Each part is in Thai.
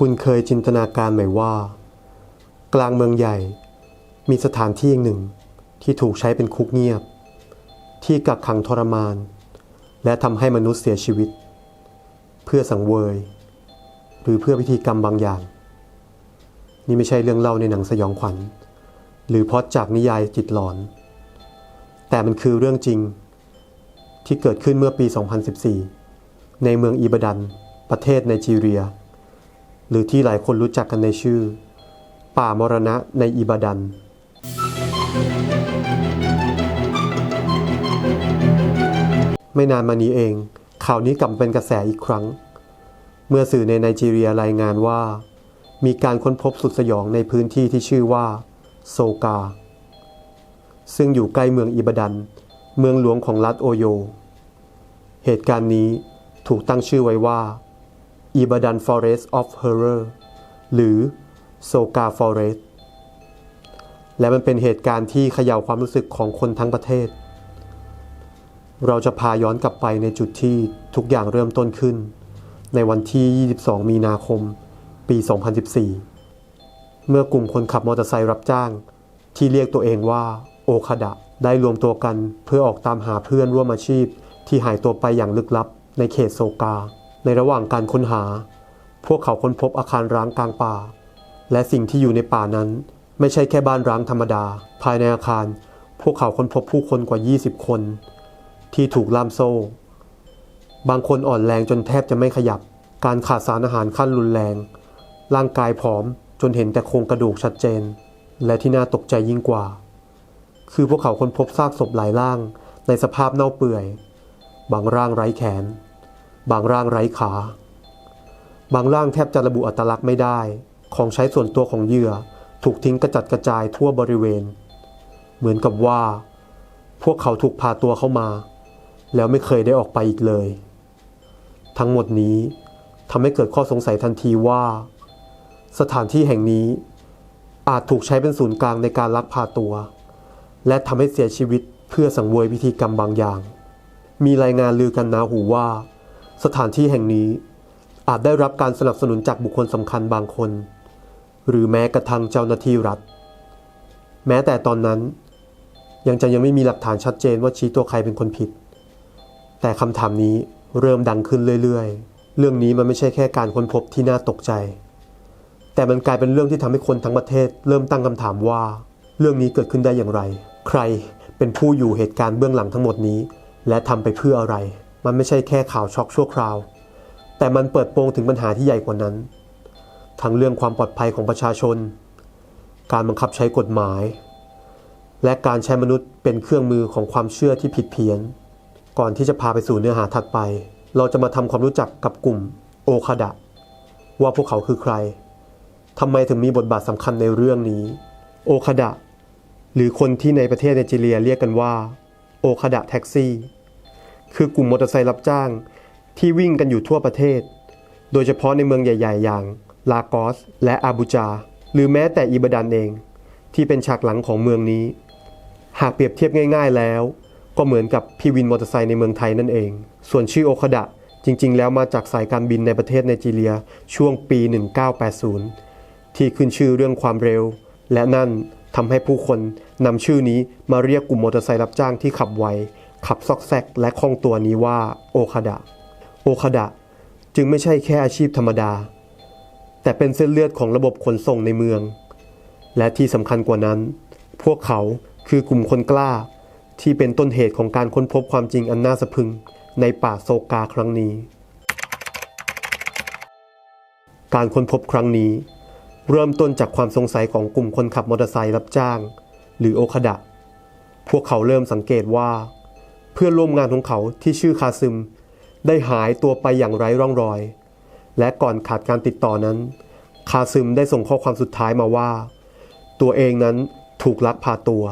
คุณเคยจินตนาการไหมว่า กลางเมืองใหญ่ มีสถานที่หนึ่ง ที่ถูกใช้เป็นคุกเงียบ ที่กักขังทรมาน และทำให้มนุษย์เสียชีวิต เพื่อสังเวย หรือเพื่อพิธีกรรมบางอย่าง นี่ไม่ใช่เรื่องเล่าในหนังสยองขวัญ หรือพอดจากนิยายจิตหลอน แต่มันคือเรื่องจริง ที่เกิดขึ้นเมื่อปี 2014 ในเมืองอิบดัน ประเทศไนจีเรีย หรือที่หลายคนรู้จักกันในชื่อ ป่ามรณะในอิบาดัน ไม่นานมานี้เอง ข่าวนี้กลับเป็นกระแสอีกครั้ง เมื่อสื่อในไนจีเรียรายงานว่า มีการค้นพบสุดสยองในพื้นที่ที่ชื่อว่า โซกา ซึ่งอยู่ใกล้เมืองอิบาดัน เมืองหลวงของรัฐโอโย เหตุการณ์นี้ถูกตั้งชื่อไว้ว่า อิบาดัน Forest of Horror หรือโซกา Forest และมันเป็นเหตุการณ์ที่เขย่าความรู้สึกของคนทั้งประเทศ เราจะพาย้อนกลับไปในจุดที่ทุกอย่างเริ่มต้นขึ้น ในวันที่ 22 มีนาคม ปี 2014 เมื่อกลุ่มคนขับมอเตอร์ไซค์รับจ้าง ที่เรียกตัวเองว่าโอคาดะได้รวมตัวกันเพื่อออกตามหาเพื่อนร่วมอาชีพที่หายตัวไปอย่างลึกลับในเขตโซกา ในระหว่างการค้นหา พวกเขาค้นพบอาคารร้างกลางป่า และสิ่งที่อยู่ในป่านั้น ไม่ใช่แค่บ้านร้างธรรมดา ภายในอาคาร พวกเขาค้นพบผู้คนกว่า 20 คน ที่ถูกล่ามโซ่ บางคนอ่อนแรงจนแทบจะไม่ขยับ การขาดสารอาหารขั้นรุนแรง ร่างกายผอมจนเห็นแต่โครงกระดูกชัดเจน และที่น่าตกใจยิ่งกว่า คือพวกเขาค้นพบซากศพหลายร่าง ในสภาพเน่าเปื่อย บางร่างไร้แขน บางร่างไร้ขา บางร่างแทบจะระบุอัตลักษณ์ไม่ได้ ของใช้ส่วนตัวของเหยื่อถูกทิ้งกระจัดกระจายทั่วบริเวณ เหมือนกับว่า พวกเขาถูกพาตัวเข้ามา แล้วไม่เคยได้ออกไปอีกเลย ทั้งหมดนี้ทำให้เกิดข้อสงสัยทันทีว่า สถานที่แห่งนี้อาจถูกใช้เป็นศูนย์กลางในการลักพาตัว และทำให้เสียชีวิตเพื่อสังเวยพิธีกรรมบางอย่าง มีรายงานลือกันนาหูว่า สถานที่แห่งนี้อาจได้รับการสนับสนุนจากบุคคลสำคัญบางคน หรือแม้กระทั่งเจ้าหน้าที่รัฐ แม้แต่ตอนนั้น ยังจะยังไม่มีหลักฐานชัดเจนว่าชี้ตัวใครเป็นคนผิด แต่คำถามนี้เริ่มดังขึ้นเรื่อยๆ เรื่องนี้มันไม่ใช่แค่การค้นพบที่น่าตกใจ แต่มันกลายเป็นเรื่องที่ทำให้คนทั้งประเทศ เริ่มตั้งคำถามว่า เรื่องนี้เกิดขึ้นได้อย่างไร ใครเป็นผู้อยู่เหตุการณ์เบื้องหลังทั้งหมดนี้ และทำไปเพื่ออะไร มันไม่ใช่แค่ข่าวช็อกชั่วคราว แต่มันเปิดโปงถึงปัญหาที่ใหญ่กว่านั้น ทั้งเรื่องความปลอดภัยของประชาชน การบังคับใช้กฎหมาย และการใช้มนุษย์เป็นเครื่องมือของความเชื่อที่ผิดเพี้ยน ก่อนที่จะพาไปสู่เนื้อหาถัดไป เราจะมาทำความรู้จักกับกลุ่มโอคาดะว่าพวกเขาคือใครทำไมถึงมีบทบาทสำคัญในเรื่องนี้ โอคาดะหรือคนที่ในประเทศไนจีเรียเรียกกันว่า โอคาดะแท็กซี่ คือกลุ่มมอเตอร์ไซค์รับจ้าง ที่วิ่งกันอยู่ทั่วประเทศ โดยเฉพาะในเมืองใหญ่ ๆ อย่าง ลากอส และอาบูจา หรือแม้แต่อิบาดันเอง ที่เป็นฉากหลังของเมืองนี้ หากเปรียบเทียบง่าย ๆ แล้ว ก็เหมือนกับพี่วินมอเตอร์ไซค์ในเมืองไทยนั่นเอง ส่วนชื่อโอคาดะจริง ๆ แล้วมาจากสายการบินในประเทศไนจีเรียช่วงปี 1980 ที่ขึ้นชื่อเรื่องความเร็ว และนั่นทำให้ผู้คนนำชื่อนี้มาเรียกกลุ่มมอเตอร์ไซค์รับจ้างที่ขับไว ขับซอกแซกและคล่องตัวนี้ว่าโอคาดะ โอคาดะจึงไม่ใช่แค่อาชีพธรรมดา แต่เป็นเส้นเลือดของระบบขนส่งในเมือง และที่สำคัญกว่านั้น พวกเขาคือกลุ่มคนกล้า ที่เป็นต้นเหตุของการค้นพบความจริงอันน่าสะพึงในป่าโซกาครั้งนี้ การค้นพบครั้งนี้ เริ่มต้นจากความสงสัยของกลุ่มคนขับมอเตอร์ไซค์รับจ้าง หรือโอคาดะ พวกเขาเริ่มสังเกตว่า เพื่อนร่วมงานของเขาที่ชื่อคาซึม ได้หายตัวไปอย่างไร้ร่องรอย และก่อนขาดการติดต่อนั้น คาซึมได้ส่งข้อความสุดท้ายมาว่า ตัวเองนั้นถูกลักพาตัว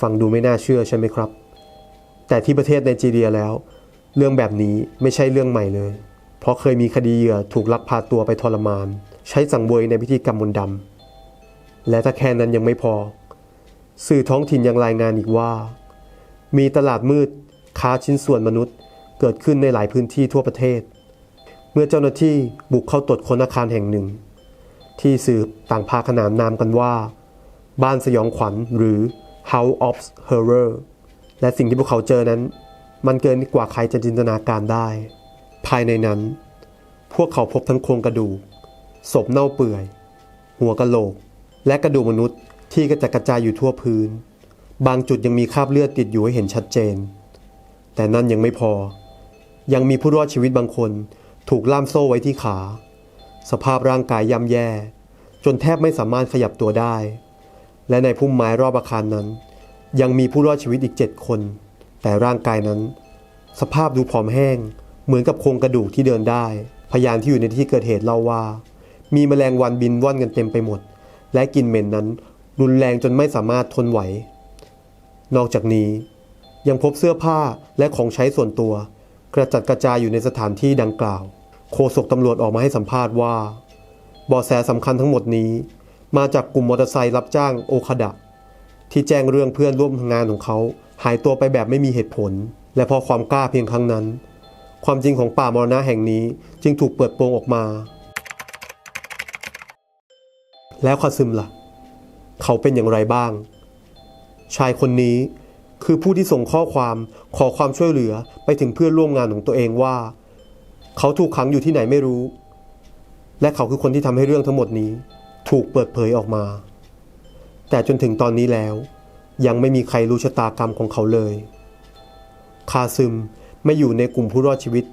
ฟังดูไม่น่าเชื่อใช่ไหมครับ แต่ที่ประเทศไนจีเรียแล้ว เรื่องแบบนี้ไม่ใช่เรื่องใหม่เลย เพราะเคยมีคดีเหยื่อถูกลักพาตัวไปทรมาน ใช้สังเวยในพิธีกรรมมนต์ดำและถ้าแค่นั้นยังไม่พอ สื่อท้องถิ่นยังรายงานอีกว่า มีตลาดมืด ค้าชิ้นส่วนมนุษย์เกิดขึ้นในหลายพื้นที่ทั่วประเทศ เมื่อเจ้าหน้าที่บุกเข้าตรวจค้นอาคารแห่งหนึ่ง ที่สืบต่างพาขนานนามกันว่า บ้านสยองขวัญหรือ House of Horror และสิ่งที่พวกเขาเจอนั้น มันเกินกว่าใครจะจินตนาการได้ ภายในนั้น พวกเขาพบทั้งโครงกระดูกศพเน่าเปื่อย หัวกะโหลก และกระดูกมนุษย์ที่กระจัดกระจายอยู่ทั่วพื้น บางจุดยังมีคราบเลือดติดอยู่ให้เห็นชัดเจน แต่นั่นยังไม่พอ ยังมีผู้รอดชีวิตบางคนถูกล่ามโซ่ไว้ที่ขา สภาพร่างกายย่ำแย่ จนแทบไม่สามารถขยับตัวได้ และในพุ่มไม้รอบอาคารนั้น ยังมีผู้รอดชีวิตอีกเจ็ดคน แต่ร่างกายนั้น สภาพดูผอมแห้ง เหมือนกับโครงกระดูกที่เดินได้ พยานที่อยู่ในที่เกิดเหตุเล่าว่า มีแมลงวันบินว่อนกันเต็มไปหมด และกลิ่นเหม็นนั้นรุนแรงจนไม่สามารถทนไหว นอกจากนี้ ยังพบเสื้อผ้าและของใช้ส่วนตัว กระจัดกระจายอยู่ในสถานที่ดังกล่าว โฆษกตำรวจออกมาให้สัมภาษณ์ว่าเบาะแสสำคัญทั้งหมดนี้ มาจากกลุ่มมอเตอร์ไซค์รับจ้างโอคาดะ ที่แจ้งเรื่องเพื่อนร่วมงานของเขา หายตัวไปแบบไม่มีเหตุผล และพอความกล้าเพียงครั้งนั้น ความจริงของป่ามรณะแห่งนี้จึงถูกเปิดโปงออกมา แล้วคาซึมล่ะ เขาเป็นอย่างไรบ้าง ชายคนนี้ คือผู้ที่ส่งข้อความขอความช่วยเหลือไปถึงเพื่อนร่วมงานของตัวเองว่า เขาถูกขังอยู่ที่ไหนไม่รู้ และเขาคือคนที่ทำให้เรื่องทั้งหมดนี้ ถูกเปิดเผยออกมา แต่จนถึงตอนนี้แล้ว ยังไม่มีใครรู้ชะตากรรมของเขาเลย คาซึมไม่อยู่ในกลุ่มผู้รอดชีวิต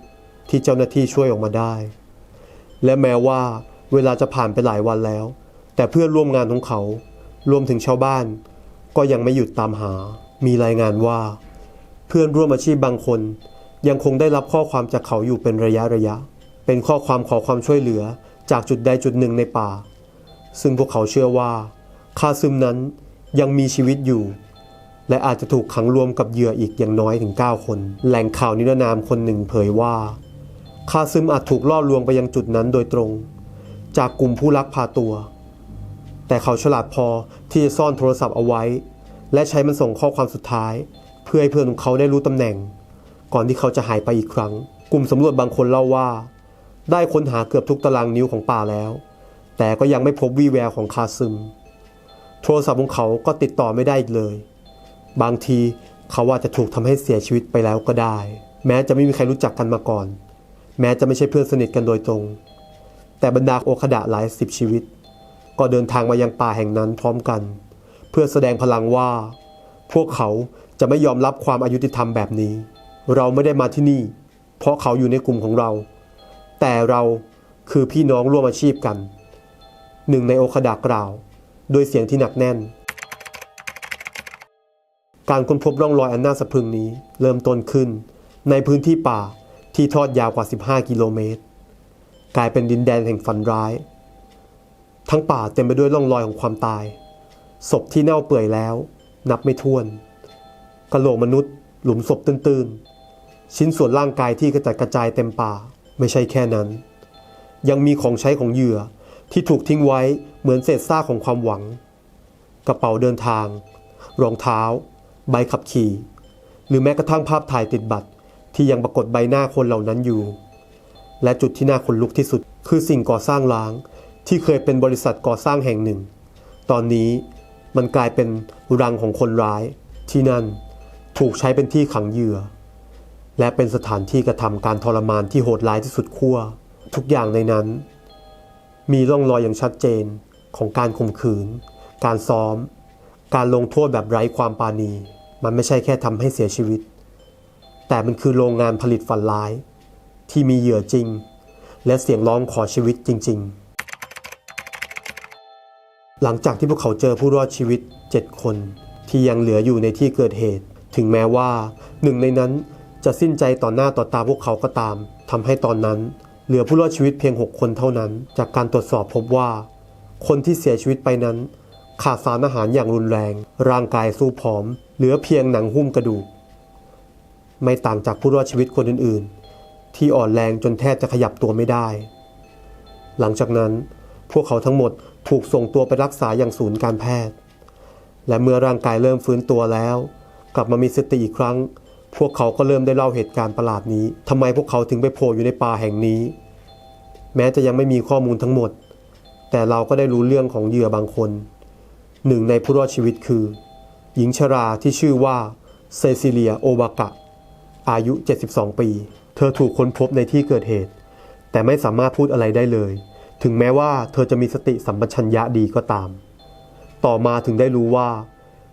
ที่เจ้าหน้าที่ช่วยออกมาได้ และแม้ว่าเวลาจะผ่านไปหลายวันแล้ว แต่เพื่อนร่วมงานของเขา รวมถึงชาวบ้าน ก็ยังไม่หยุดตามหา มีรายงานว่า เพื่อนร่วมอาชีพบางคน ยังคงได้รับข้อความจากเขาอยู่เป็นระยะระยะ เป็นข้อความขอความช่วยเหลือจากจุดใดจุดหนึ่งในป่า ซึ่งพวกเขาเชื่อว่า คาซึมนั้นยังมีชีวิตอยู่ และอาจจะถูกขังรวมกับเหยื่ออีกอย่างน้อยถึง 9 คน แหล่งข่าวนิรนามคนหนึ่งเผยว่า คาซึมอาจถูกล่อลวงไปยังจุดนั้นโดยตรง จากกลุ่มผู้ลักพาตัว แต่เขาฉลาดพอที่จะซ่อนโทรศัพท์เอาไว้ และใช้มันส่งข้อความสุดท้าย เพื่อให้เพื่อนของเขาได้รู้ตำแหน่ง ก่อนที่เขาจะหายไปอีกครั้ง กลุ่มสำรวจบางคนเล่าว่า ได้ค้นหาเกือบทุกตารางนิ้วของป่าแล้ว แต่ก็ยังไม่พบวี่แววของคาซึม โทรศัพท์ของเขาก็ติดต่อไม่ได้อีกเลย บางทีเขาว่าจะถูกทำให้เสียชีวิตไปแล้วก็ได้ แม้จะไม่มีใครรู้จักกันมาก่อน แม้จะไม่ใช่เพื่อนสนิทกันโดยตรง แต่บรรดาโอคดะหลายสิบชีวิต ก็เดินทางมายังป่าแห่งนั้นพร้อมกัน เพื่อแสดงพลังว่า พวกเขาจะไม่ยอมรับความอายุติธรรมแบบนี้ เราไม่ได้มาที่นี่ เพราะเขาอยู่ในกลุ่มของเรา แต่เราคือพี่น้องร่วมอาชีพกัน หนึ่งในโอคดากล่าวโดยเสียงที่หนักแน่น การค้นพบร่องรอยอันน่าสะพรึงนี้ เริ่มต้นขึ้น ในพื้นที่ป่าที่ทอดยาวกว่า 15 กิโลเมตร กลายเป็นดินแดนแห่งฝันร้าย ทั้งป่าเต็มไปด้วยร่องรอยของความตาย ศพที่เน่าเปื่อยแล้ว นับไม่ถ้วนกระโหลกมนุษย์ หลุมศพตื้นๆ ชิ้นส่วนร่างกายที่กระจัดกระจายเต็มป่า ไม่ใช่แค่นั้น ยังมีของใช้ของเหยื่อที่ถูกทิ้งไว้เหมือนเศษซากของความหวัง กระเป๋าเดินทาง รองเท้า ใบขับขี่ หรือแม้กระทั่งภาพถ่ายติดบัตร ที่ยังปรากฏใบหน้าคนเหล่านั้นอยู่ และจุดที่น่าขนลุกที่สุด คือสิ่งก่อสร้างล้างที่เคยเป็นบริษัทก่อสร้างแห่งหนึ่ง ตอนนี้ มันกลายเป็นรังของคนร้าย ที่นั่นถูกใช้เป็นที่ขังเหยื่อ และเป็นสถานที่กระทำการทรมานที่โหดร้ายที่สุดขั้วทุกอย่างในนั้น มีร่องรอยอย่างชัดเจนของการข่มขืน การซ้อม การลงโทษแบบไร้ความปราณี มันไม่ใช่แค่ทำให้เสียชีวิต แต่มันคือโรงงานผลิตฝันร้าย ที่มีเหยื่อจริง และเสียงร้องขอชีวิตจริง ๆ หลังจากที่พวกเขาเจอผู้รอดชีวิต 7 คน ที่ยังเหลืออยู่ในที่เกิดเหตุ ถึงแม้ว่าหนึ่งในนั้นจะสิ้นใจต่อหน้าต่อตาพวกเขาก็ตามทำให้ตอนนั้น เหลือผู้รอดชีวิตเพียง 6 คนเท่านั้น จากการตรวจสอบพบว่า คนที่เสียชีวิตไปนั้น ขาดสารอาหารอย่างรุนแรง ร่างกายสู้ผอม เหลือเพียงหนังหุ้มกระดูก ไม่ต่างจากผู้รอดชีวิตคนอื่นๆ ที่อ่อนแรงจนแทบจะขยับตัวไม่ได้ หลังจากนั้นพวกเขาทั้งหมด ถูกส่งตัวไปรักษาอย่างศูนย์การแพทย์ และเมื่อร่างกายเริ่มฟื้นตัวแล้ว กลับมามีสติอีกครั้ง พวกเขาก็เริ่มได้เล่าเหตุการณ์ประหลาดนี้ทำไมพวกเขาถึงไปโผล่อยู่ในป่าแห่งนี้ แม้จะยังไม่มีข้อมูลทั้งหมด แต่เราก็ได้รู้เรื่องของเหยื่อบางคน หนึ่งในผู้รอดชีวิตคือ หญิงชราที่ชื่อว่าเซซิเลียโอบากะ อายุ 72 ปี เธอถูกค้นพบในที่เกิดเหตุ แต่ไม่สามารถพูดอะไรได้เลย ถึงแม้ว่าเธอจะมีสติสัมปชัญญะดีก็ตาม ต่อมาถึงได้รู้ว่า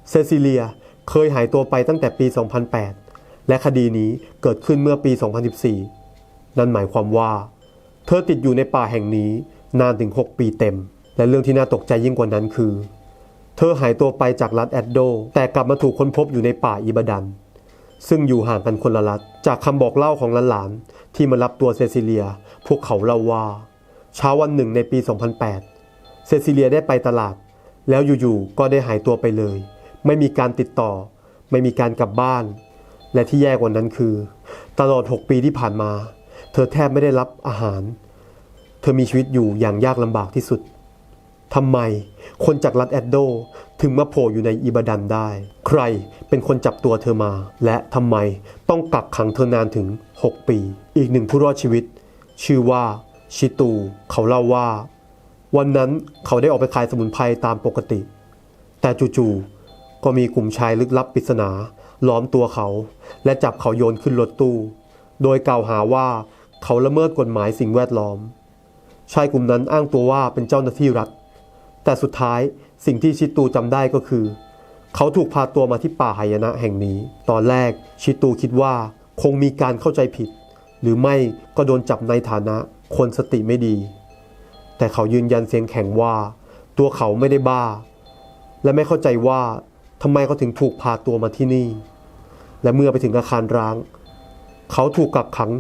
เซซิเลียเคยหายตัวไปตั้งแต่ปี 2008 และคดีนี้เกิดขึ้นเมื่อปี 2014 นั่นหมายความว่า เธอติดอยู่ในป่าแห่งนี้นานถึง 6 ปีเต็ม และเรื่องที่น่าตกใจยิ่งกว่านั้นคือ เธอหายตัวไปจากรัฐแอดโด แต่กลับมาถูกค้นพบอยู่ในป่าอิบาดัน ซึ่งอยู่ห่างกันคนละรัฐ จากคำบอกเล่าของหลานๆที่มารับตัวเซซิเลีย พวกเขาเล่าว่า เช้าวันหนึ่งในปี 2008 เซซิเลียได้ไปตลาด แล้วอยู่ๆ ก็ได้หายตัวไปเลย ไม่มีการติดต่อ ไม่มีการกลับบ้าน และที่แย่กว่านั้นคือ ตลอด 6 ปีที่ผ่านมา เธอแทบไม่ได้รับอาหาร เธอมีชีวิตอยู่อย่างยากลำบากที่สุดทำไมคนจากรัฐแอดโดถึงมาโผล่อยู่ในอิบาดันได้ ใครเป็นคนจับตัวเธอมา และทำไมต้องกักขังเธอนานถึง 6 ปี อีกหนึ่งผู้รอดชีวิต ชื่อว่า ชิตู เขาเล่าว่า วันนั้นเขาได้ออกไปขายสมุนไพรตามปกติ แต่จู่ๆก็มีกลุ่มชายลึกลับปริศนาล้อมตัวเขา และจับเขาโยนขึ้นรถตู้ โดยกล่าวหาว่าเขาละเมิดกฎหมายสิ่งแวดล้อม ชายกลุ่มนั้นอ้างตัวว่าเป็นเจ้าหน้าที่รัฐ แต่สุดท้ายสิ่งที่ชิตูจำได้ก็คือ เขาถูกพาตัวมาที่ป่าหายนะแห่งนี้ ตอนแรกชิตูคิดว่าคงมีการเข้าใจผิด หรือไม่ก็โดนจับในฐานะ คนสติไม่ดี แต่เขายืนยันเสียงแข็งว่า ตัวเขาไม่ได้บ้า และไม่เข้าใจว่าทำไมเขาถึงถูกพาตัวมาที่นี่ และเมื่อไปถึงอาคารร้าง เขาถูกกักขัง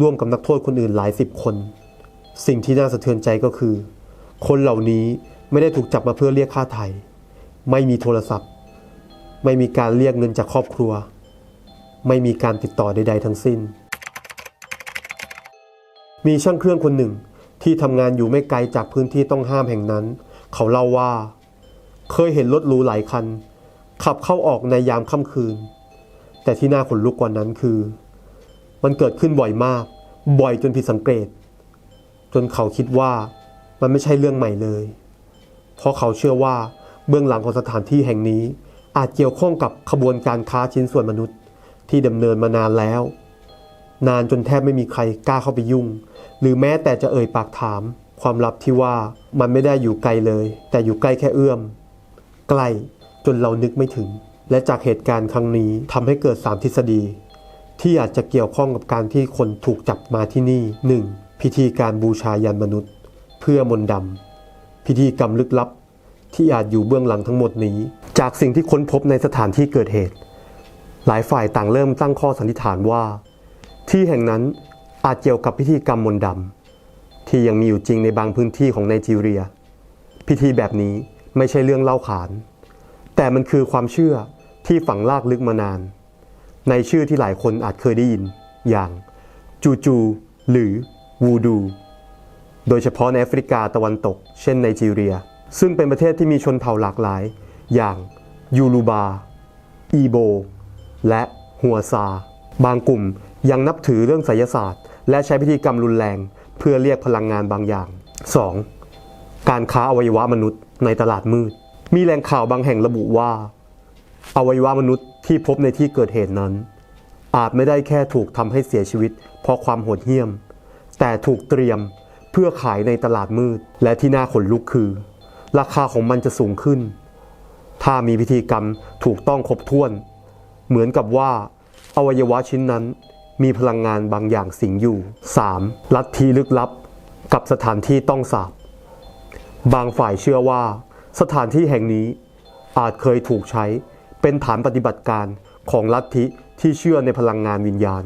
ร่วมกับนักโทษคนอื่นหลายสิบคน สิ่งที่น่าสะเทือนใจก็คือ คนเหล่านี้ไม่ได้ถูกจับมาเพื่อเรียกค่าไถ่ไม่มีโทรศัพท์ ไม่มีการเรียกเงินจากครอบครัว ไม่มีการติดต่อใด ๆ ทั้งสิ้น มีช่างเครื่องคนหนึ่งที่ทำงานอยู่ไม่ไกลจากพื้นที่ต้องห้ามแห่งนั้น เขาเล่าว่า เคยเห็นรถหรูหลายคัน ขับเข้าออกในยามค่ำคืน แต่ที่น่าขนลุกกว่านั้นคือ มันเกิดขึ้นบ่อยมาก บ่อยจนผิดสังเกต จนเขาคิดว่ามันไม่ใช่เรื่องใหม่เลย เพราะเขาเชื่อว่าเบื้องหลังของสถานที่แห่งนี้ อาจเกี่ยวข้องกับขบวนการค้าชิ้นส่วนมนุษย์ที่ดำเนินมานานแล้ว นานจนแทบไม่มีใครกล้าเข้าไปยุ่ง หรือแม้แต่จะเอ่ยปากถาม ความลับที่ว่ามันไม่ได้อยู่ไกลเลย แต่อยู่ใกล้แค่เอื้อม ใกล้จนเรานึกไม่ถึง และจากเหตุการณ์ครั้งนี้ทำให้เกิดสามทฤษฎี ที่อาจจะเกี่ยวข้องกับการที่คนถูกจับมาที่นี่ 1. พิธีการบูชายันมนุษย์ เพื่อมนต์ดำพิธีกรรมลึกลับ ที่อาจอยู่เบื้องหลังทั้งหมดนี้ จากสิ่งที่ค้นพบในสถานที่เกิดเหตุ หลายฝ่ายต่างเริ่มตั้งข้อสันนิษฐานว่า ที่แห่งนั้น อาจเกี่ยวกับพิธีกรรมมนต์ดำที่ยังมีอยู่จริงในบางพื้นที่ของไนจีเรีย พิธีแบบนี้ไม่ใช่เรื่องเล่าขาน แต่มันคือความเชื่อที่ฝังลากลึกมานาน ในชื่อที่หลายคนอาจเคยได้ยิน อย่างจูจูหรือวูดู โดยเฉพาะในแอฟริกาตะวันตก เช่นไนจีเรีย ซึ่งเป็นประเทศที่มีชนเผ่าหลากหลาย อย่างยูรูบา อีโบ และหัวซา บางกลุ่มยังนับถือเรื่องไสยศาสตร์ และใช้พิธีกรรมรุนแรงเพื่อเรียกพลังงานบางอย่าง 2. การค้าอวัยวะมนุษย์ในตลาดมืด มีแหล่งข่าวบางแห่งระบุว่า อวัยวะมนุษย์ที่พบในที่เกิดเหตุนั้น อาจไม่ได้แค่ถูกทำให้เสียชีวิต เพราะความโหดเหี้ยม แต่ถูกเตรียมเพื่อขายในตลาดมืด และที่น่าขนลุกคือ ราคาของมันจะสูงขึ้น ถ้ามีพิธีกรรมถูกต้องครบถ้วน เหมือนกับว่า อวัยวะชิ้นนั้น มีพลังงานบางอย่างสิงอยู่ 3. ลัทธิลึกลับ กับสถานที่ต้องสาบบางฝ่ายเชื่อว่า สถานที่แห่งนี้อาจเคยถูกใช้เป็นฐานปฏิบัติการของลัทธิที่เชื่อในพลังงานวิญญาณ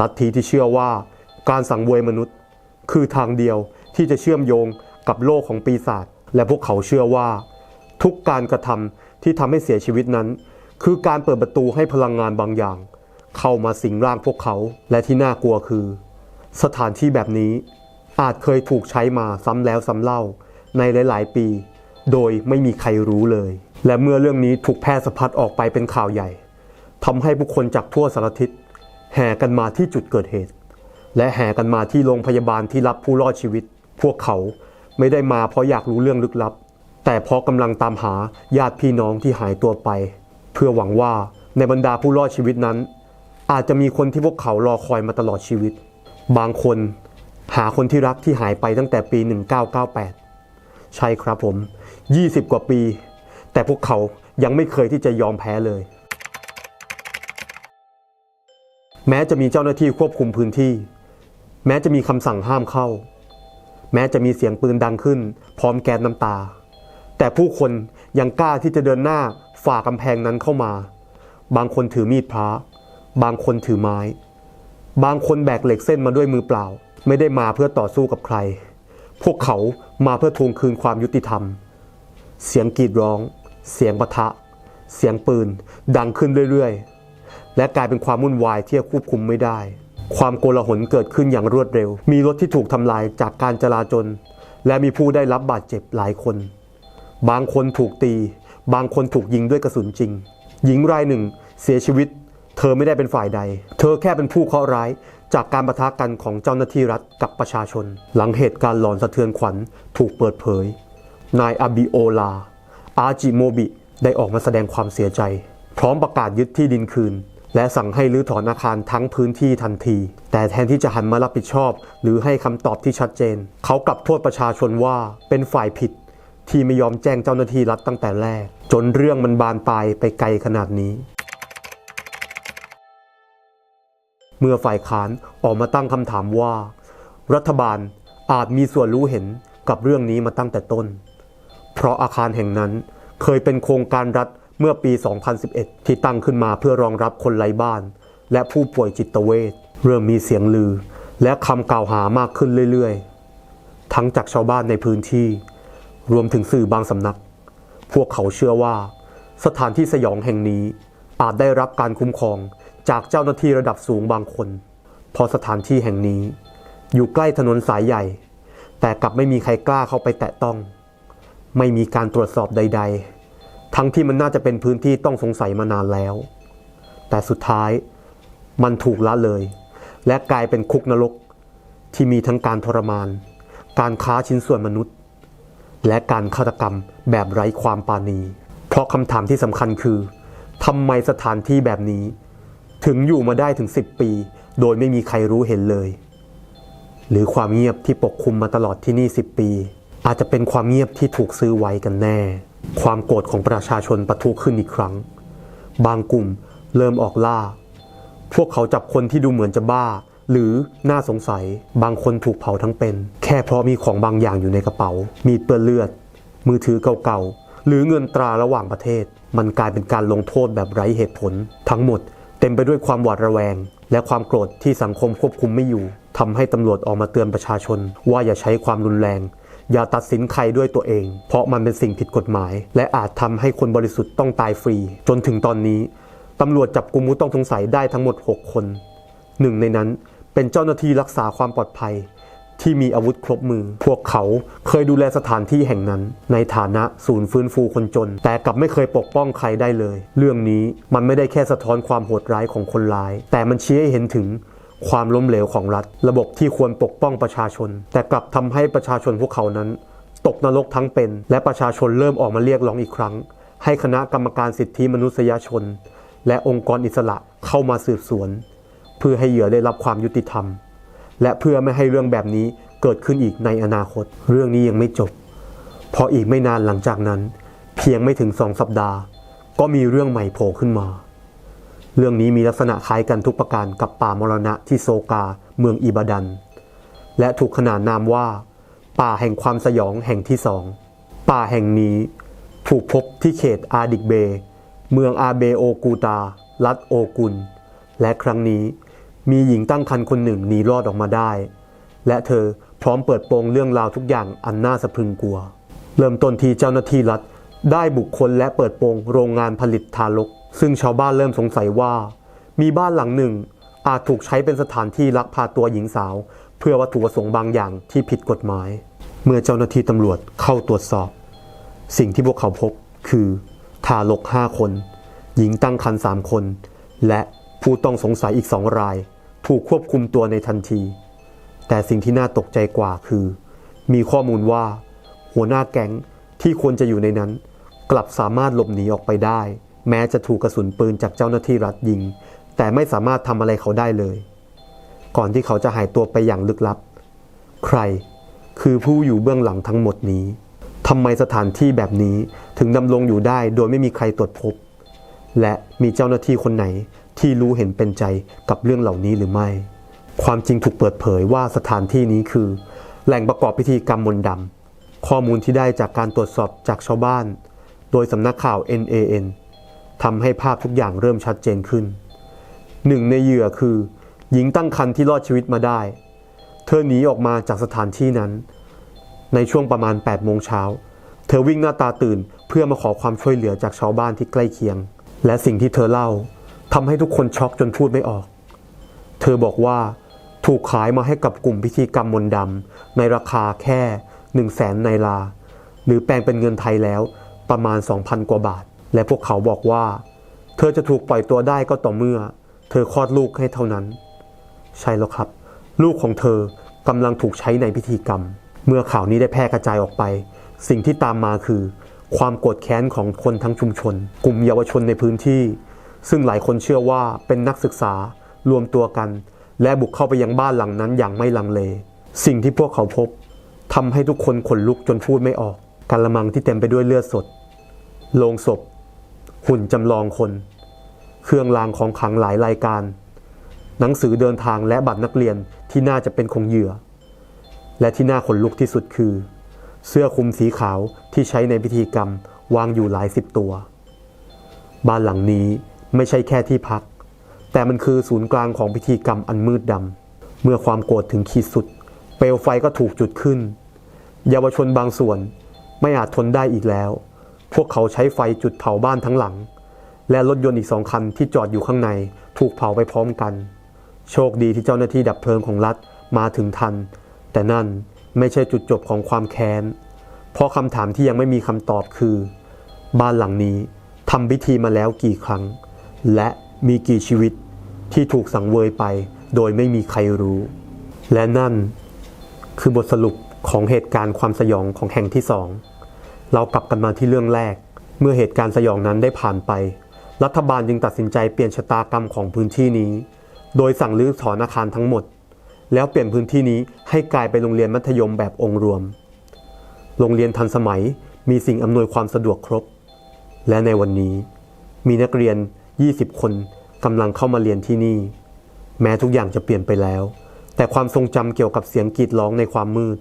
ลัทธิที่เชื่อว่าการสังเวยมนุษย์ คือทางเดียวที่จะเชื่อมโยงกับโลกของปีศาจและพวกเขาเชื่อว่า ทุกการกระทำที่ทำให้เสียชีวิตนั้น คือการเปิดประตูให้พลังงานบางอย่าง เข้ามาสิงร่างพวกเขา และที่น่ากลัวคือ สถานที่แบบนี้อาจเคยถูกใช้มาซ้ำแล้วซ้ำเล่าในหลาย ๆ ปี โดยไม่มีใครรู้เลย และเมื่อเรื่องนี้ถูกแพร่สะพัดออกไปเป็นข่าวใหญ่ทำให้ผู้คนจากทั่วสารทิศแห่กันมาที่จุดเกิดเหตุ และแห่กันมาที่โรงพยาบาลที่รับผู้รอดชีวิต พวกเขาไม่ได้มาเพราะอยากรู้เรื่องลึกลับ แต่เพราะกำลังตามหาญาติพี่น้องที่หายตัวไป เพื่อหวังว่าในบรรดาผู้รอดชีวิตนั้น อาจจะมีคนที่พวกเขารอคอยมาตลอดชีวิต บางคนหาคนที่รักที่หายไปตั้งแต่ปี 1998 ใช่ครับผม 20 กว่าปี แต่พวกเขายังไม่เคยที่จะยอมแพ้เลย แม้จะมีเจ้าหน้าที่ควบคุมพื้นที่ แม้จะมีคำสั่งห้ามเข้า แม้จะมีเสียงปืนดังขึ้น พร้อมแก๊สน้ำตา แต่ผู้คนยังกล้าที่จะเดินหน้าฝ่ากำแพงนั้นเข้ามา บางคนถือมีดพระ บางคนถือไม้ บางคนแบกเหล็กเส้นมาด้วยมือเปล่า ไม่ได้มาเพื่อต่อสู้กับใคร พวกเขามาเพื่อทวงคืนความยุติธรรม เสียงกรีดร้อง เสียงปะทะ เสียงปืน ดังขึ้นเรื่อยๆ และกลายเป็นความวุ่นวายที่ควบคุมไม่ได้ ความโกลาหลเกิดขึ้นอย่างรวดเร็ว มีรถที่ถูกทำลายจากการจลาจลและมีผู้ได้รับบาดเจ็บหลายคน บางคนถูกตี บางคนถูกยิงด้วยกระสุนจริง หญิงรายหนึ่งเสียชีวิต เธอไม่ได้เป็นฝ่ายใด เธอแค่เป็นผู้เคราะห์ร้าย จากการประทะกันของเจ้าหน้าที่รัฐกับประชาชน หลังเหตุการณ์หลอนสะเทือนขวัญถูกเปิดเผย นายอาบิโอลา อาจิโมบิ ได้ออกมาแสดงความเสียใจ พร้อมประกาศยึดที่ดินคืน และสั่งให้รื้อถอนอาคารทั้งพื้นที่ทันที แต่แทนที่จะหันมารับผิดชอบ หรือให้คำตอบที่ชัดเจน เขากลับโทษประชาชนว่าเป็นฝ่ายผิดที่ไม่ยอมแจ้งเจ้าหน้าที่รัฐตั้งแต่แรก จนเรื่องมันบานปลายไปไกลขนาดนี้ เมื่อฝ่ายค้านออกมาตั้งคำถามว่า รัฐบาลอาจมีส่วนรู้เห็นกับเรื่องนี้มาตั้งแต่ต้น เพราะอาคารแห่งนั้นเคยเป็นโครงการรัฐเมื่อปี 2011 ที่ตั้งขึ้นมาเพื่อรองรับคนไร้บ้าน และผู้ป่วยจิตเวชเริ่มมีเสียงลือ และคำกล่าวหามากขึ้นเรื่อยๆ ทั้งจากชาวบ้านในพื้นที่ รวมถึงสื่อบางสำนัก พวกเขาเชื่อว่า สถานที่สยองแห่งนี้อาจได้รับการคุ้มครอง จากเจ้าหน้าที่ระดับสูงบางคนพราะสถานที่แห่งนี้ อยู่ใกล้ถนนสายใหญ่ แต่กลับไม่มีใครกล้าเข้าไปแตะต้อง ไม่มีการตรวจสอบใด ๆ ทั้งที่มันน่าจะเป็นพื้นที่ต้องสงสัยมานานแล้ว แต่สุดท้ายมันถูกละเลย และกลายเป็นคุกนรกที่มีทั้งการทรมาน การค้าชิ้นส่วนมนุษย์ และการฆาตกรรมแบบไร้ความปราณี เพราะคำถามที่สำคัญคือทำไมสถานที่แบบนี้ ถึงอยู่มาได้ถึง 10 ปี โดยไม่มีใครรู้เห็นเลย หรือความเงียบที่ปกคลุมมาตลอดที่นี่ 10 ปี อาจจะเป็นความเงียบที่ถูกซื้อไว้กันแน่ ความโกรธของประชาชนปะทุขึ้นอีกครั้ง บางกลุ่มเริ่มออกล่า พวกเขาจับคนที่ดูเหมือนจะบ้า หรือน่าสงสัย บางคนถูกเผาทั้งเป็น แค่เพราะมีของบางอย่างอยู่ในกระเป๋า มีดเปื้อนเลือด มือถือเก่าๆหรือเงินตราระหว่างประเทศ มันกลายเป็นการลงโทษแบบไร้เหตุผล ทั้งหมด เต็มไปด้วยความหวาดระแวง และความโกรธที่สังคมควบคุมไม่อยู่ทำให้ตำรวจออกมาเตือนประชาชน ว่าอย่าใช้ความรุนแรง อย่าตัดสินใครด้วยตัวเอง เพราะมันเป็นสิ่งผิดกฎหมาย และอาจทำให้คนบริสุทธิ์ต้องตายฟรี จนถึงตอนนี้ตำรวจจับกุมผู้ต้องสงสัยได้ทั้งหมด 6 คน หนึ่งในนั้นเป็นเจ้าหน้าที่รักษาความปลอดภัย ที่มีอาวุธครบมือ พวกเขาเคยดูแลสถานที่แห่งนั้น ในฐานะศูนย์ฟื้นฟูคนจน แต่กลับไม่เคยปกป้องใครได้เลย เรื่องนี้มันไม่ได้แค่สะท้อนความโหดร้ายของคนร้าย แต่มันชี้ให้เห็นถึงความล้มเหลวของรัฐ ระบบที่ควรปกป้องประชาชน แต่กลับทำให้ประชาชนพวกเขานั้น ตกนรกทั้งเป็น และประชาชนเริ่มออกมาเรียกร้องอีกครั้ง ให้คณะกรรมการสิทธิมนุษยชน และองค์กรอิสระเข้ามาสืบสวน เพื่อให้เหยื่อได้รับความยุติธรรม และเพื่อไม่ให้เรื่องแบบนี้เกิดขึ้นอีกในอนาคต เรื่องนี้ยังไม่จบเพราะอีกไม่นานหลังจากนั้น เพียงไม่ถึงสองสัปดาห์ ก็มีเรื่องใหม่โผล่ขึ้นมา เรื่องนี้มีลักษณะคล้ายกันทุกประการกับป่ามรณะที่โซกาเมืองอิบาดัน และถูกขนานนามว่า ป่าแห่งความสยองแห่งที่สองป่าแห่งนี้ถูกพบที่เขตอาดิกเบ เมืองอาเบโอกูตา รัฐโอกุน และครั้งนี้ มีหญิงตั้งครรภ์คนหนึ่งหนีรอดออกมาได้ และเธอพร้อมเปิดโปงเรื่องราวทุกอย่างอันน่าสะพรึงกลัว เริ่มต้นที่เจ้าหน้าที่รัฐ ได้บุคคลและเปิดโปงโรงงานผลิตทารก ซึ่งชาวบ้านเริ่มสงสัยว่า มีบ้านหลังหนึ่ง อาจถูกใช้เป็นสถานที่ลักพาตัวหญิงสาว เพื่อวัตถุประสงค์บางอย่างที่ผิดกฎหมาย เมื่อเจ้าหน้าที่ตำรวจเข้าตรวจสอบ สิ่งที่พวกเขาพบคือทารกห้าคน หญิงตั้งครรภ์สามคน และผู้ต้องสงสัยอีกสองราย ถูกควบคุมตัวในทันที แต่สิ่งที่น่าตกใจกว่าคือ มีข้อมูลว่า หัวหน้าแก๊งที่ควรจะอยู่ในนั้น กลับสามารถหลบหนีออกไปได้ แม้จะถูกกระสุนปืนจากเจ้าหน้าที่รัฐยิง แต่ไม่สามารถทำอะไรเขาได้เลย ก่อนที่เขาจะหายตัวไปอย่างลึกลับ ใครคือผู้อยู่เบื้องหลังทั้งหมดนี้ทำไมสถานที่แบบนี้ถึงดำรงอยู่ได้โดยไม่มีใครตรวจพบ และมีเจ้าหน้าที่คนไหนที่รู้เห็นเป็นใจกับเรื่องเหล่านี้หรือไม่ ความจริงถูกเปิดเผยว่าสถานที่นี้คือ แหล่งประกอบพิธีกรรมมนต์ดำข้อมูลที่ได้จากการตรวจสอบจากชาวบ้าน โดยสำนักข่าว NAN ทำให้ภาพทุกอย่างเริ่มชัดเจนขึ้น หนึ่งในเหยื่อคือ หญิงตั้งครรภ์ที่รอดชีวิตมาได้ เธอหนีออกมาจากสถานที่นั้น ในช่วงประมาณ8โมงเช้า เธอวิ่งหน้าตาตื่นเพื่อมาขอความช่วยเหลือจากชาวบ้านที่ใกล้เคียง และสิ่งที่เธอเล่าทำให้ทุกคนช็อกจนพูดไม่ออก เธอบอกว่าถูกขายมาให้กับกลุ่มพิธีกรรมมนต์ดำในราคาแค่1 0 0 0 0แสนไนลา หรือแปลงเป็นเงินไทยแล้วประมาณ 2,000 กว่าบาท และพวกเขาบอกว่า เธอจะถูกปล่อยตัวได้ก็ต่อเมื่อ เธอคลอดลูกให้เท่านั้น ใช่แล้วครับ ลูกของเธอกำลังถูกใช้ในพิธีกรรม เมื่อข่าวนี้ได้แพร่กระจายออกไป สิ่งที่ตามมาคือ ความโกรธแค้นของคนทั้งชุมชน กลุ่มเยาวชนในพื้นที่ ซึ่งหลายคนเชื่อว่าเป็นนักศึกษารวมตัวกัน และบุกเข้าไปยังบ้านหลังนั้นอย่างไม่ลังเล สิ่งที่พวกเขาพบทำให้ทุกคนขนลุกจนพูดไม่ออกกะละมังที่เต็มไปด้วยเลือดสด โลงศพ หุ่นจำลองคน เครื่องรางของขลังหลายรายการ หนังสือเดินทางและบัตรนักเรียนที่น่าจะเป็นของเหยื่อ และที่น่าขนลุกที่สุดคือ เสื้อคลุมสีขาวที่ใช้ในพิธีกรรมวางอยู่หลายสิบตัว บ้านหลังนี้ไม่ใช่แค่ที่พัก แต่มันคือศูนย์กลางของพิธีกรรมอันมืดดำเมื่อความโกรธถึงขีดสุด เปลวไฟก็ถูกจุดขึ้น เยาวชนบางส่วนไม่อาจทนได้อีกแล้ว พวกเขาใช้ไฟจุดเผาบ้านทั้งหลัง และรถยนต์อีกสองคันที่จอดอยู่ข้างในถูกเผาไปพร้อมกัน โชคดีที่เจ้าหน้าที่ดับเพลิงของรัฐมาถึงทัน แต่นั่น ไม่ใช่จุดจบของความแค้น เพราะคำถามที่ยังไม่มีคำตอบคือ บ้านหลังนี้ทำพิธีมาแล้วกี่ครั้ง และมีกี่ชีวิตที่ถูกสังเวยไป โดยไม่มีใครรู้ และนั่นคือบทสรุปของเหตุการณ์ความสยองของแห่งที่สอง เรากลับกันมาที่เรื่องแรก เมื่อเหตุการณ์สยองนั้นได้ผ่านไป รัฐบาลจึงตัดสินใจเปลี่ยนชะตากรรมของพื้นที่นี้ โดยสั่งรื้อถอนอาคารทั้งหมด แล้วเปลี่ยนพื้นที่นี้ให้กลายเป็นโรงเรียนมัธยมแบบองค์รวม โรงเรียนทันสมัยมีสิ่งอำนวยความสะดวกครบ และในวันนี้ มีนักเรียน 20 คนกำลังเข้ามาเรียนที่นี่ แม้ทุกอย่างจะเปลี่ยนไปแล้ว แต่ความทรงจำเกี่ยวกับเสียงกรีดร้องในความมืด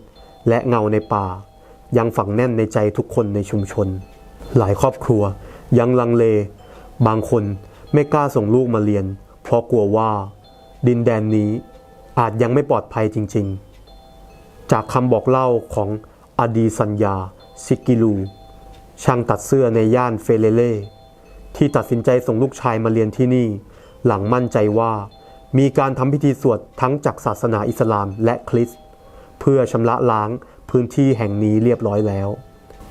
และเงาในป่า ยังฝังแน่นในใจทุกคนในชุมชน หลายครอบครัวยังลังเล บางคนไม่กล้าส่งลูกมาเรียน เพราะกลัวว่า ดินแดนนี้ อาจยังไม่ปลอดภัยจริงๆ จากคำบอกเล่าของอดีสัญญา ซิกิลู ช่างตัดเสื้อในย่านเฟเลเล่ ที่ตัดสินใจส่งลูกชายมาเรียนที่นี่ หลังมั่นใจว่า มีการทำพิธีสวดทั้งจากศาสนาอิสลามและคริสต์เพื่อชำระล้างพื้นที่แห่งนี้เรียบร้อยแล้ว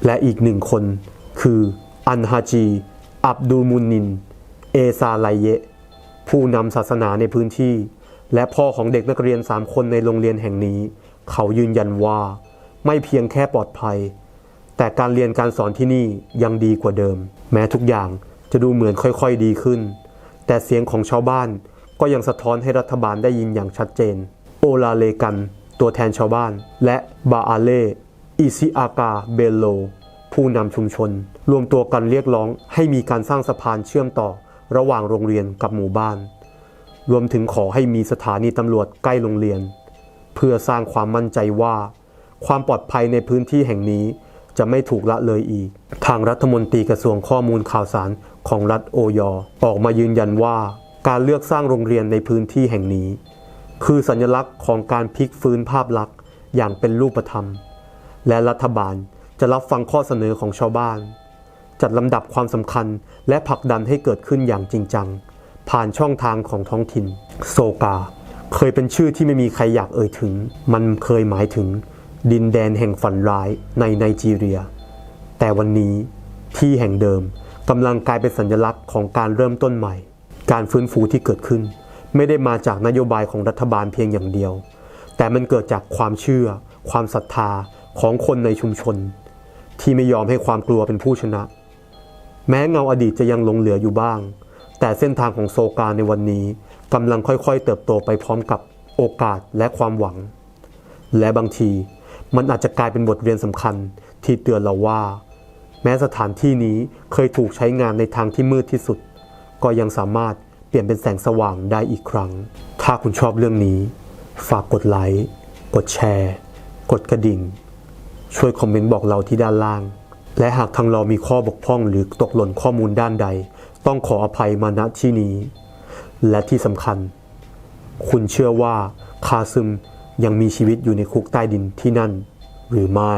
และอีกหนึ่งคน คืออันฮาจี อับดูลมุนนิน เอซาไลเยะผู้นำศาสนาในพื้นที่ และพ่อของเด็กนักเรียนสามคนในโรงเรียนแห่งนี้ เขายืนยันว่า ไม่เพียงแค่ปลอดภัย แต่การเรียนการสอนที่นี่ยังดีกว่าเดิม แม้ทุกอย่างจะดูเหมือนค่อยๆดีขึ้น แต่เสียงของชาวบ้านก็ยังสะท้อนให้รัฐบาลได้ยินอย่างชัดเจน โอลาเลกัน ตัวแทนชาวบ้าน และบาอาเล่อิซิอากาเบโล ผู้นำชุมชน รวมตัวกันเรียกร้องให้มีการสร้างสะพานเชื่อมต่อระหว่างโรงเรียนกับหมู่บ้าน รวมถึงขอให้มีสถานีตำรวจใกล้โรงเรียน เพื่อสร้างความมั่นใจว่า ความปลอดภัยในพื้นที่แห่งนี้จะไม่ถูกละเลยอีก ทางรัฐมนตรีกระทรวงข้อมูลข่าวสารของรัฐโอยอออกมายืนยันว่าการเลือกสร้างโรงเรียนในพื้นที่แห่งนี้ คือสัญลักษณ์ของการพลิกฟื้นภาพลักษณ์อย่างเป็นรูปธรรม และรัฐบาลจะรับฟังข้อเสนอของชาวบ้าน จัดลำดับความสำคัญและผลักดันให้เกิดขึ้นอย่างจริงจัง ผ่านช่องทางของท้องถิ่น โซกา เคยเป็นชื่อที่ไม่มีใครอยากเอ่ยถึง มันเคยหมายถึง ดินแดนแห่งฝันร้ายในไนจีเรีย แต่วันนี้ที่แห่งเดิมกำลังกลายเป็นสัญลักษณ์ของการเริ่มต้นใหม่ การฟื้นฟูที่เกิดขึ้น ไม่ได้มาจากนโยบายของรัฐบาลเพียงอย่างเดียว แต่มันเกิดจากความเชื่อ ความศรัทธาของคนในชุมชน ที่ไม่ยอมให้ความกลัวเป็นผู้ชนะ แม้เงาอดีตจะยังหลงเหลืออยู่บ้าง แต่เส้นทางของโซกาในวันนี้กำลังค่อยๆ เติบโตไปพร้อมกับโอกาสและความหวัง และบางทีมันอาจจะกลายเป็นบทเรียนสำคัญที่เตือนเราว่า แม้สถานที่นี้เคยถูกใช้งานในทางที่มืดที่สุด ก็ยังสามารถเปลี่ยนเป็นแสงสว่างได้อีกครั้ง ถ้าคุณชอบเรื่องนี้ ฝากกดไลค์ กดแชร์ กดกระดิ่ง ช่วยคอมเมนต์บอกเราที่ด้านล่าง และหากทางเรามีข้อบกพร่องหรือตกหล่นข้อมูลด้านใด ต้องขออภัยมาณที่นี้ และที่สำคัญ คุณเชื่อว่าคาซึมยังมีชีวิตอยู่ในคุกใต้ดินที่นั่นหรือไม่